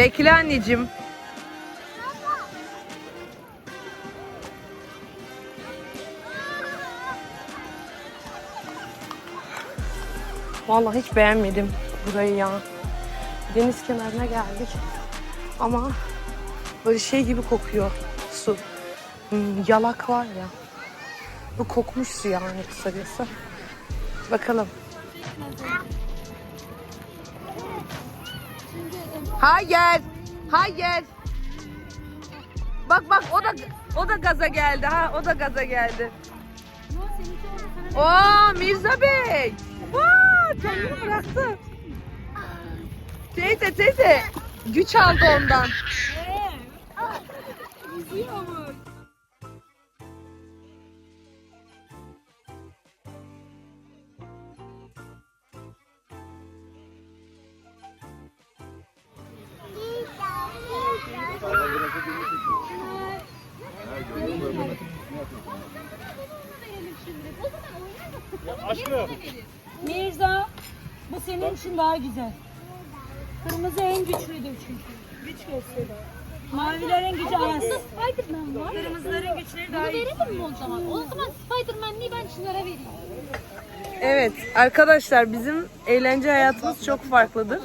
Bekle anneciğim. Vallahi hiç beğenmedim burayı ya. Deniz kenarına geldik. Ama böyle şey gibi kokuyor su. Hmm, yalak var ya. Bu kokmuş su yani kısacası. Bakalım. Hayır. Hayır. Bak bak o da o da gaza geldi ha o da gaza geldi. Oo Mirza Bey. Vaa kendini bıraktı. Teyze teyze. Güç aldı ondan. Mirza, bu senin için daha güzel. Kırmızı en güçlüdür çünkü. Güç gösterir. Mavilerin gücü az. Spiderman var. Kırmızıların güçleri daha iyi. verelim mi o zaman? O zaman Spiderman'liği ben Çınar'a vereyim. Evet arkadaşlar bizim eğlence hayatımız çok farklıdır.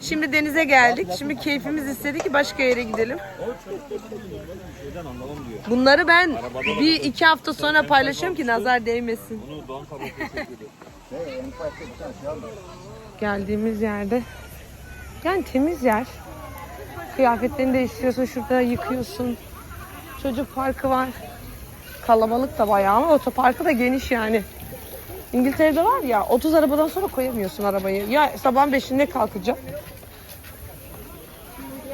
Şimdi denize geldik. Şimdi keyfimiz istedi ki başka yere gidelim. Bunları ben bir iki hafta sonra paylaşıyorum ki nazar değmesin. Geldiğimiz yerde yani temiz yer. Kıyafetlerini değiştiriyorsun şurada yıkıyorsun. Çocuk parkı var. Kalabalık da bayağı ama otoparkı da geniş yani. İngiltere'de var ya 30 arabadan sonra koyamıyorsun arabayı. Ya sabahın 5'inde kalkacağım.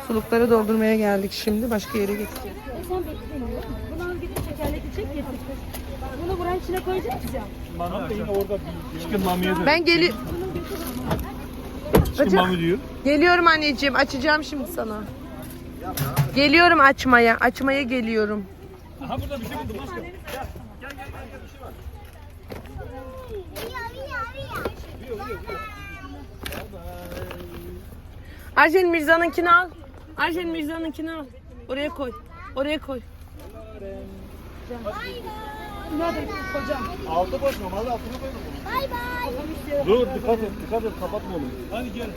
Sulukları doldurmaya geldik şimdi. Başka yere gittik. E sen bekleyin. Bunu al gidip çekerlekli çek getir. Bunu buranın içine koyacağız ya. Chicken mamiye de. Ben geli mami diyor. geliyorum anneciğim. Açacağım şimdi sana. Geliyorum açmaya. Açmaya geliyorum. Aha burada bir şey buldum aşkım. Arjen Mirza'nınkini al. Arjen Mirza'nınkini al. Oraya koy. Oraya koy. Kocam. Altı boş mu? Hadi altına koy. Bay bay. Dur dikkat et dikkat et kapatma onu. Hadi gel.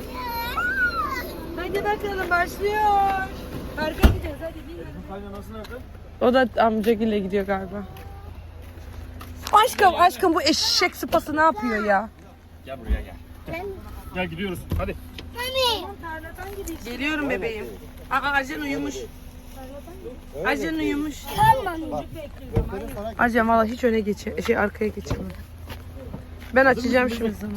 Hadi bakalım başlıyor. Parka gideceğiz hadi bin. Kaynanası nerede? O da amcagille gidiyor galiba. Aşkım aşkım bu eşek sıpası ne yapıyor ya? Gel buraya gel. Gel gidiyoruz hadi. Tarladan gideceğiz. Geliyorum bebeğim. Aa Arjen uyumuş. Arjen uyumuş. Arjen valla hiç öne geçe şey arkaya geçemem. Ben açacağım şimdi sana.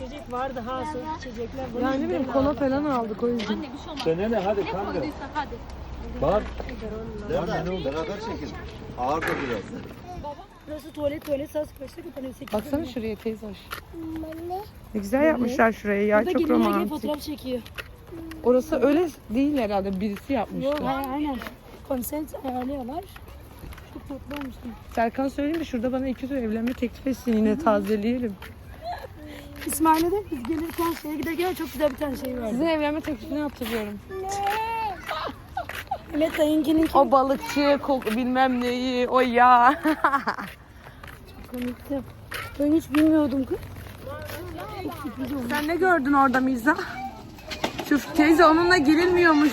İçecek vardı ha soğuk içecekler. Bunu Yani bileyim kola falan aldık o yüzden. Anne bir şey olmaz. Sen ne hadi Ne kanka. koyduysak hadi. Bağır. Nerede? Beraber çekin. Ağır da biraz. Burası tuvalet tuvalet saz kaçta kapanıyor? Sekiz Baksana şuraya teyze hoş. Ne güzel yapmışlar şurayı ya Burada çok gelinler gelip romantik. fotoğraf çekiyor. Orası öyle değil herhalde birisi Yok yapmıştı. aynen. Konser ayarlıyorlar. Çok tatlı olmuştu. Serkan söyleyeyim de şurada bana iki tür evlenme teklif etsin yine tazeleyelim. İsmail'e de biz gelirken şeye giderken çok güzel bir tane şey vardı. Sizin evlenme teklifini hatırlıyorum. Mehmet dayınkinin O balıkçı kok bilmem neyi o ya. komikti. Ben hiç bilmiyordum kız. Çok. Sen ne gördün orada Mirza? Şu teyze onunla girilmiyormuş.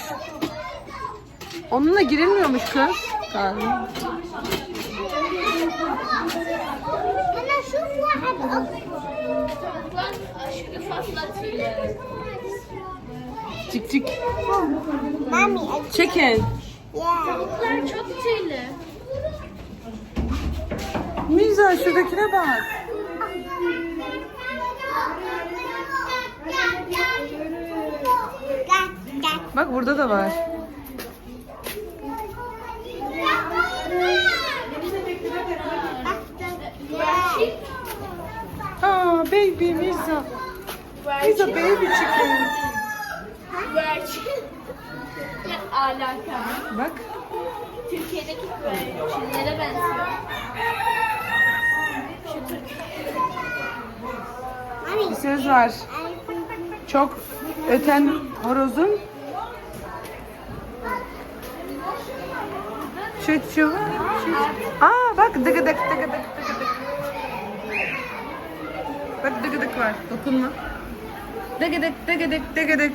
Onunla girilmiyormuş kız. Galiba. Cik cik. Çekin. Tavuklar çok tüylü. Mirza şuradakine bak. Bak burada da var. Aa baby Mirza. Mirza baby chicken. Güvercin. Ne alaka? Bak. Türkiye'deki güvercinlere benziyor. Şu Türk. Bir söz var. Çok öten horozun şu. Aa bak dıgıdık dıgıdık dıgıdık. Bak dıgıdık var. Dokunma. Dıgıdık dıgıdık dıgıdık.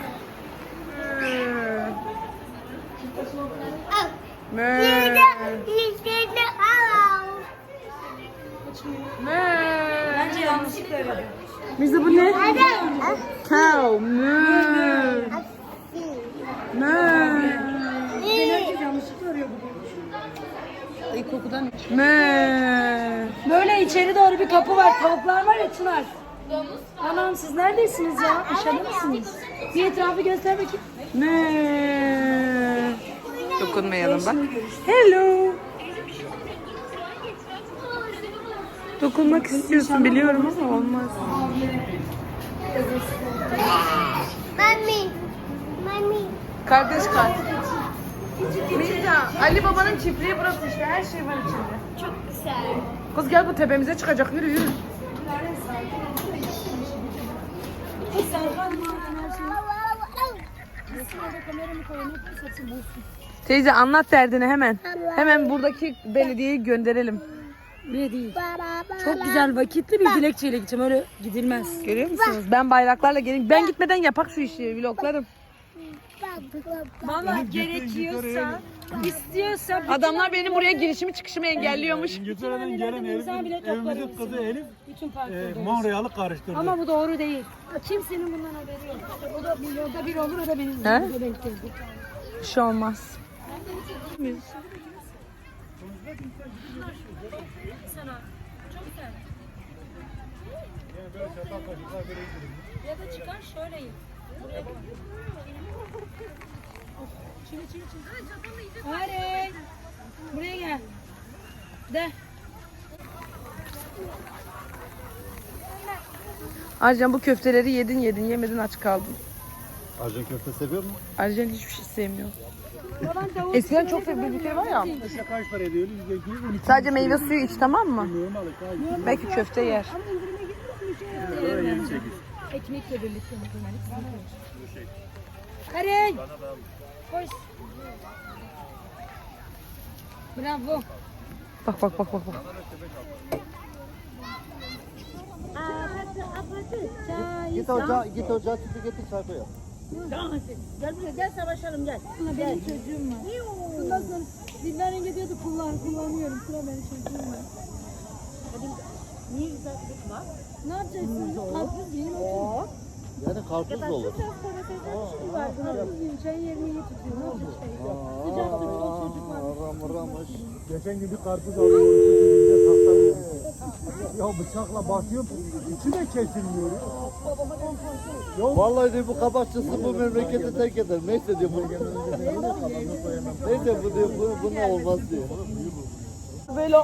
Mö. Mö. Bence yanlışlıkla öyle. Mirza bu ne? Cow. Mö. Mö. Herkes yanlışlıkla arıyor bugün. Ay kokudan. Mö. Böyle içeri doğru bir kapı var. Tavuklar var ya Çınar. Anam siz neredesiniz ya? Aşağıda mısınız? Bir etrafı göster bakayım. Mö. Dokunmayalım bak. Hello. Dokunmak istiyorsun biliyorum ama olmaz. Mami. Mami. Kardeş kart. Mirza, Ali babanın çiftliği burası işte. Her şey var içinde. Çok güzel. Kız gel bu tepemize çıkacak. Yürü yürü. Serkan mı? Her şey. Nasıl orada kameramı koyalım? Hepsi bulsun. Teyze anlat derdini hemen. Hemen buradaki belediyeyi gönderelim. Bile değil. Çok güzel vakitli bir dilekçeyle gideceğim. Öyle gidilmez. Görüyor musunuz? Ben bayraklarla gelin. Ben gitmeden yapak şu işi vloglarım. Valla gerekiyorsa, istiyorsa Adamlar benim buraya girişimi çıkışımı engelliyormuş. İngiltere'den gelen imza bile Elif, toplarım evimizin kızı Elif bütün e, parkuru. Montreal'ı karıştırdı. Ama bu doğru değil. Kimsenin bundan haberi yok. O da bir yolda bir olur, o da benim He? yolda denk geldi. Bir şey olmaz. Ya da çıkar şöyle Çili çili çili. Hadi. Buraya gel. De. Arcan bu köfteleri yedin yedin yemedin aç kaldın. Arjun köfte seviyor musun? Arcan hiçbir şey sevmiyor. Eskiden çok sevdiğim bir şey var ya. Kaç para ediyor? Sadece meyve suyu iç tamam mı? Belki köfte yer. Mu? Böyle yedi sekiz. Ekmekle birlikte muhtemelen. Hadi. Koş. Bravo. Bak bak bak bak bak. Git ocağa, git ocağa sütü getir çay koy. Gel buraya gel savaşalım gel. Benim çocuğum var. Bundan sonra Dilber yenge diyordu kullan kullanıyorum. Sıra benim çocuğum var. Niye güzel var? Ne yapacaksın? Karpuz yiyin oturun. Yani karpuz da olur. var. Karpuz yiyin. Çayın yerini iyi tutuyor. Ne olacak çayı? Sıcak tutsa çocuk var. Ram ramış. Geçen gün bir karpuz alıyorum. Ya bıçakla basıyorum. içi de kesilmiyor. ya. Vallahi diyor bu kabakçısı bu memleketi terk eder. Neyse diyor bu. Neyse bu diyor bu, bu ne olmaz diyor. Böyle.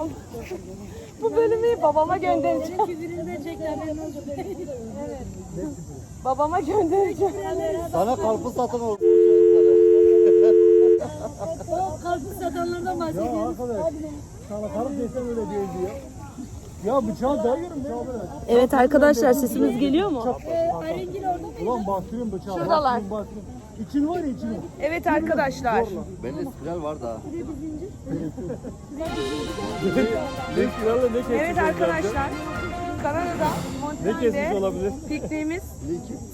Bu bölümü babama göndereceğim. Küfüründecekler benim olacak. Evet. Babama göndereceğim. Sana karpuz satın olur. O karpuz satanlardan Ya bahsediyoruz. arkadaş. Sana karım desem öyle değil diyor. Ya bıçağı dayıyorum bıçağı. Evet arkadaşlar sesimiz geliyor mu? Arengil orada. Ulan bastırıyorum bıçağı. Şuradalar. bastırıyorum, bastırıyorum. İçini var ya içini. Evet arkadaşlar. Bende spiral var daha. Ne kralı ne kesmiş Evet arkadaşlar. Kanada'da Ne kesmiş Montreal'de olabilir? pikniğimiz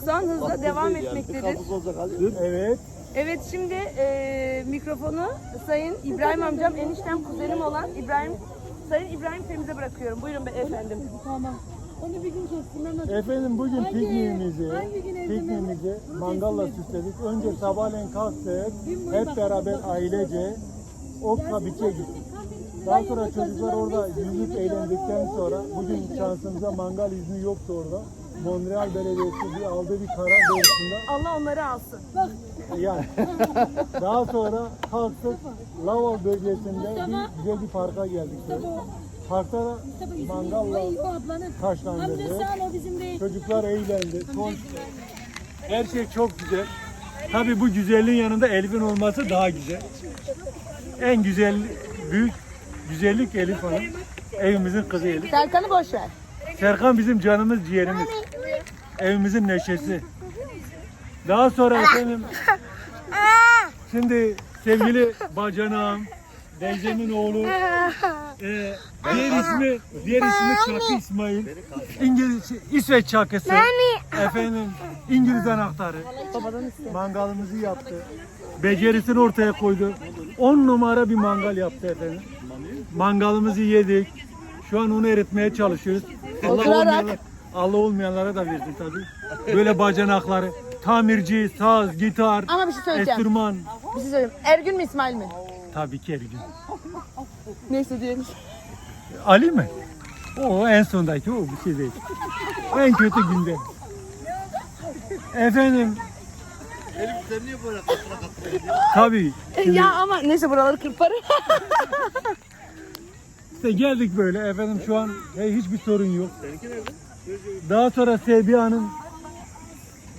son hızla devam etmektedir. Evet. Evet şimdi e, mikrofonu Sayın İbrahim amcam eniştem kuzenim olan İbrahim Sayın İbrahim Temiz'e bırakıyorum. Buyurun be efendim. Tamam. Onu bir gün kestim ama. Efendim bugün Hangi- pikniğimizi, hangi gün pikniğimizi mangalla süsledik. Önce sabahleyin kalktık, Gün boyu hep bak- beraber ailece Okka Biç'e gittik. Daha sonra çocuklar orada yüzüp eğlendikten sonra bugün şansımıza mangal izni yoktu orada. Montreal Belediyesi bir aldığı bir karar doğrultusunda Allah onları alsın. yani daha sonra kalktık Laval bölgesinde bir güzel bir parka geldik. Parkta da mangalla taşlandırdı. Çocuklar eğlendi. Son... Her şey çok güzel. Tabii bu güzelliğin yanında Elif'in olması daha güzel. En güzel, büyük güzellik Elif Hanım. Evimizin kızı Elif. Serkan'ı boş ver. Serkan bizim canımız, ciğerimiz. Evimizin neşesi. Daha sonra efendim şimdi sevgili bacanağım, Beyce'nin oğlu, e, diğer ismi, diğer ismi Çakı İsmail. İngiliz, İsveç çakısı. Efendim İngiliz anahtarı. Mangalımızı yaptı. Becerisini ortaya koydu. 10 numara bir mangal yaptı efendim. Mangalımızı yedik. Şu an onu eritmeye çalışıyoruz. Allah olmayanlar, Allah olmayanlara da versin tabii. Böyle bacanakları. Tamirci, saz, gitar, Ama bir şey söyleyeceğim. enstrüman. Bir şey söyleyeyim. Ergün mü İsmail mi? Tabii ki Ergün. Neyse diyelim. Ali mi? O en sondaki o bir şey değil. En kötü günde. Efendim Elif sen niye böyle kasına kasına tabii. Şimdi Ya ama neyse buraları kırparım. işte geldik böyle efendim şu an hey, hiçbir sorun yok. Daha sonra Sebiha'nın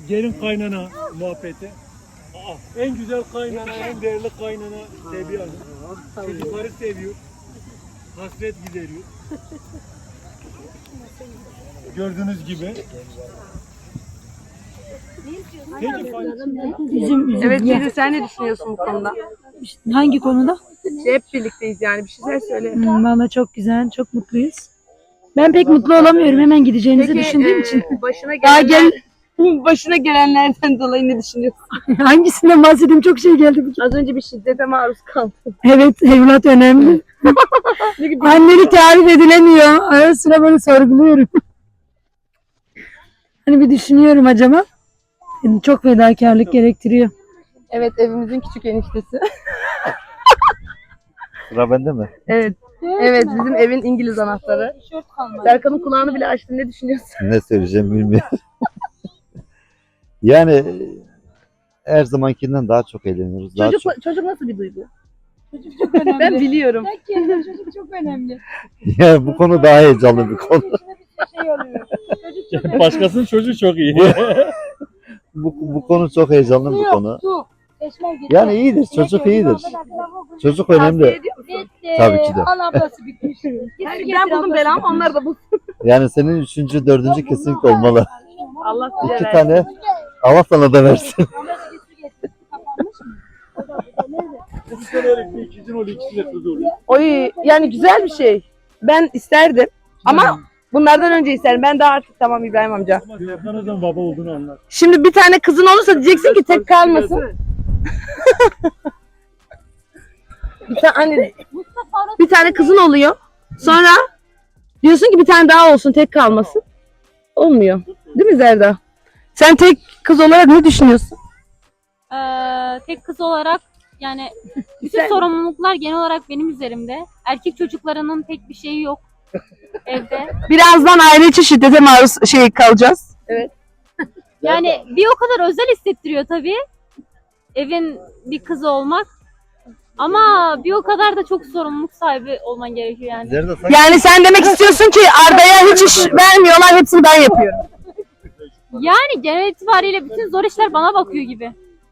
gelin kaynana muhabbeti. Aa, en güzel kaynana, en değerli kaynana Sebiha'nın. Çocukları seviyor. Hasret gideriyor. Gördüğünüz gibi. Peki, Üzüm, üzüm. Evet Cedi sen ne düşünüyorsun bu konuda? Hangi konuda? Hep birlikteyiz yani bir şeyler söyle. Hmm, Valla çok güzel, çok mutluyuz. Ben pek mutlu olamıyorum hemen gideceğinizi düşündüğüm e, için. başına Daha gelenler, gel başına gelenlerden dolayı ne düşünüyorsun? hangisinden bahsedeyim çok şey geldi. Az önce bir şiddete maruz kaldım. Evet evlat önemli. Annelik tarif edilemiyor. Ara sıra böyle sorguluyorum. hani bir düşünüyorum acaba. Yani Çok fedakarlık gerektiriyor. Evet evimizin küçük eniştesi. Sıra bende mi? evet. Evet bizim evin İngiliz anahtarı. Serkan'ın kulağını bile açtın ne düşünüyorsun? Ne söyleyeceğim bilmiyorum. yani her zamankinden daha çok eğleniyoruz. Daha Çocuk, çok. çocuk nasıl bir duygu? Ben biliyorum. çocuk çok önemli. Yani bu konu daha heyecanlı bir konu. şey oluyor. Başkasının çocuğu çok iyi. bu, bu konu çok heyecanlı bir konu. Yani iyidir, çocuk iyidir. Çocuk önemli. Tabii ki de. Ablası bitmiş. Ben buldum belamı onlar da bulsun. Yani senin üçüncü, dördüncü kesinlikle olmalı. Allah size İki versin. tane Allah sana da versin. Oy yani güzel bir şey. Ben isterdim. Ama bunlardan önce isterim. Ben daha artık tamam İbrahim amca. Ama zaman baba olduğunu anlar. Şimdi bir tane kızın olursa diyeceksin ki tek kalmasın. bir tane hani bir tane kızın oluyor. Sonra diyorsun ki bir tane daha olsun tek kalmasın. Olmuyor. Değil mi Zerda? Sen tek kız olarak ne düşünüyorsun? Ee, tek kız olarak yani bütün sorumluluklar genel olarak benim üzerimde. Erkek çocuklarının pek bir şeyi yok evde. Birazdan aile içi şiddete maruz şey kalacağız. Yani bir o kadar özel hissettiriyor tabii. Evin bir kızı olmak. Ama bir o kadar da çok sorumluluk sahibi olman gerekiyor yani. Zerda sanki Yani sen demek istiyorsun ki Arda'ya hiç iş vermiyorlar hepsini ben yapıyorum. Yani genel itibariyle bütün zor işler bana bakıyor gibi.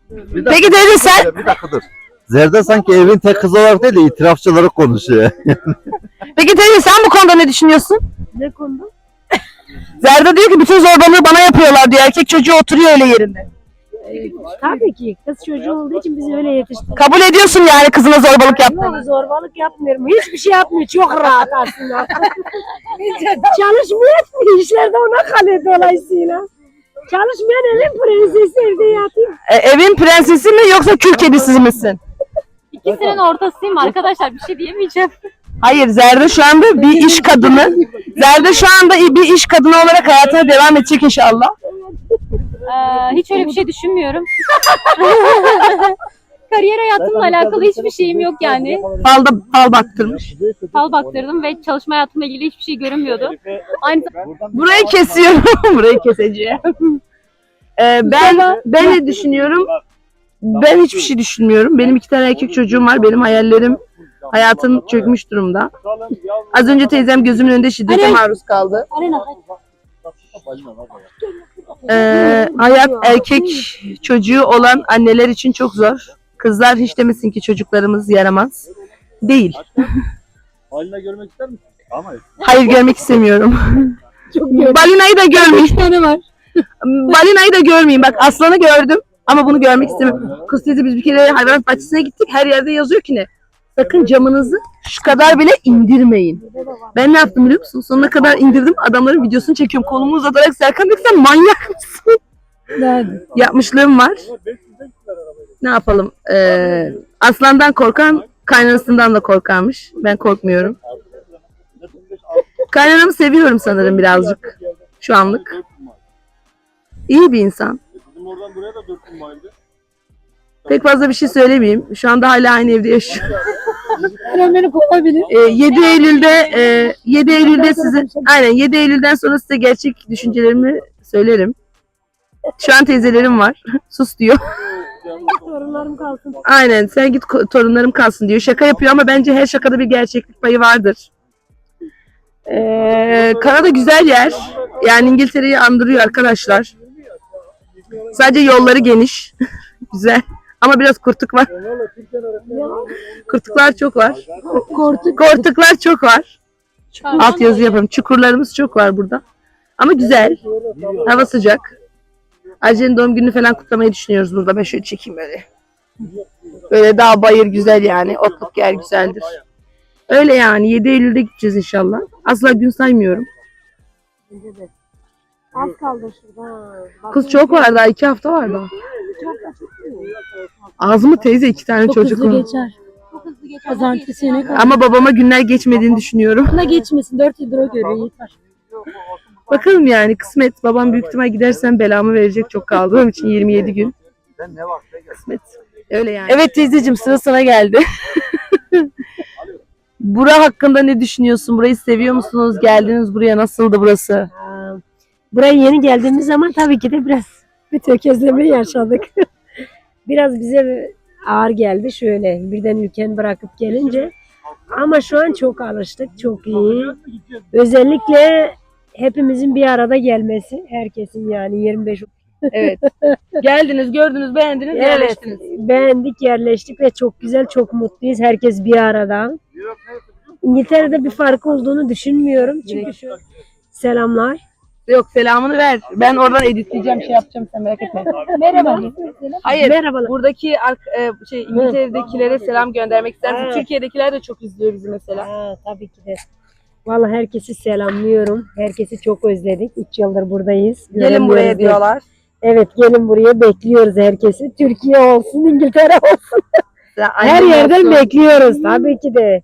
bir dakika, Peki teyze sen bir dakika dur. Zerda sanki evin tek kızı olarak değil de itirafçıları konuşuyor. Peki teyze sen bu konuda ne düşünüyorsun? Ne konuda? Zerda diyor ki bütün zorbalığı bana yapıyorlar diyor. Erkek çocuğu oturuyor öyle yerinde. Tabii ki. Kız çocuğu olduğu için bizi öyle yetiştirdi. Kabul ediyorsun yani kızına zorbalık yaptığını. Ama zorbalık yapmıyorum. Hiçbir şey yapmıyor. Çok rahat aslında. Çalışmıyor ki. İşler de ona kalıyor dolayısıyla. Çalışmayan evin prensesi evde yatıyor. E, evin prensesi mi yoksa kül kedisi misin? İkisinin ortasıyım arkadaşlar bir şey diyemeyeceğim. Hayır Zerda şu anda bir iş kadını. Zerda şu anda bir iş kadını olarak hayatına devam edecek inşallah. Ee, hiç öyle bir şey düşünmüyorum. Kariyer hayatımla alakalı hiçbir şeyim yok yani. Falda fal baktırmış. Fal baktırdım ve çalışma hayatımla ilgili hiçbir şey görünmüyordu. Aynı Burayı kesiyorum. Burayı keseceğim. Ee, ben ben ne düşünüyorum? Ben hiçbir şey düşünmüyorum. Benim iki tane erkek çocuğum var. Benim hayallerim hayatım çökmüş durumda. Az önce teyzem gözümün önünde şiddete maruz kaldı. Ee, hayat erkek çocuğu olan anneler için çok zor. Kızlar hiç demesin ki çocuklarımız yaramaz. Değil. Haline görmek ister misin? Ama Hayır görmek istemiyorum. Balinayı da görmeyeyim. tane var. Balinayı da görmeyeyim. Bak aslanı gördüm ama bunu görmek istemiyorum. Kız teyze biz bir kere hayvanat bahçesine gittik. Her yerde yazıyor ki ne? Sakın camınızı şu kadar bile indirmeyin. Ben ne yaptım biliyor musun? Sonuna kadar indirdim. Adamların videosunu çekiyorum. Kolumu uzatarak Serkan dedi sen manyak mısın? Yapmışlığım var. Ne yapalım? Ee, aslandan korkan kaynanasından da korkarmış. Ben korkmuyorum. Kaynanamı seviyorum sanırım birazcık. Şu anlık. İyi bir insan. Bizim oradan buraya da 4 gün bayıldı. Pek fazla bir şey söylemeyeyim. Şu anda hala aynı evde yaşıyor. Hemen beni kovabilir. Ee, 7 Eylül'de e, 7 Eylül'de size aynen 7 Eylül'den sonra size gerçek düşüncelerimi söylerim. Şu an teyzelerim var. Sus diyor. Torunlarım kalsın. Aynen sen git torunlarım kalsın diyor. Şaka yapıyor ama bence her şakada bir gerçeklik payı vardır. Ee, Kanada güzel yer. Yani İngiltere'yi andırıyor arkadaşlar. Sadece yolları geniş. güzel. Ama biraz kurtuk var. Kurtuklar çok var. Korktuk. Kortuklar çok var. Alt yazı yapalım. Çukurlarımız çok var burada. Ama güzel. Hava sıcak. Ayşe'nin doğum gününü falan kutlamayı düşünüyoruz burada. Ben şöyle çekeyim böyle. Böyle dağ bayır güzel yani. Otluk yer güzeldir. Öyle yani. 7 Eylül'de gideceğiz inşallah. Asla gün saymıyorum. Az kaldı şurada. Bak, Kız çok var daha. iki hafta var daha. Ağzımı teyze iki tane Çok çocuk hızlı var. geçer. Pazartesi ne kadar Ama babama günler geçmediğini düşünüyorum. da geçmesin. 4 yıldır o görüyor yeter. Bakalım yani kısmet. Babam büyük ihtimal gidersem belamı verecek çok kaldı. Onun için 27 gün. Kısmet. Öyle yani. Evet teyzeciğim sıra sana geldi. Bura hakkında ne düşünüyorsun? Burayı seviyor musunuz? Geldiniz buraya nasıldı burası? Buraya yeni geldiğimiz zaman tabii ki de biraz bir tökezleme yaşadık. biraz bize ağır geldi şöyle birden ülkeni bırakıp gelince. Ama şu an çok alıştık, çok iyi. Özellikle hepimizin bir arada gelmesi, herkesin yani 25 Evet. Geldiniz, gördünüz, beğendiniz, Evet, yerleştiniz. beğendik, yerleştik ve çok güzel, çok mutluyuz. Herkes bir arada. İngiltere'de bir fark olduğunu düşünmüyorum. Çünkü şu selamlar. Yok selamını ver. Ben oradan editleyeceğim, şey yapacağım sen merak etme. Merhaba. Hayır. Merhabalar. Buradaki ark- e, şey İngiltere'dekilere selam göndermek ister misin? Evet. Türkiye'dekiler de çok izliyor bizi mesela. Ha, tabii ki de. Vallahi herkesi selamlıyorum. Herkesi çok özledik. 3 yıldır buradayız. Gelin buraya diye. diyorlar. Evet gelin buraya bekliyoruz herkesi. Türkiye olsun, İngiltere olsun. Her yerden bekliyoruz tabii ki de.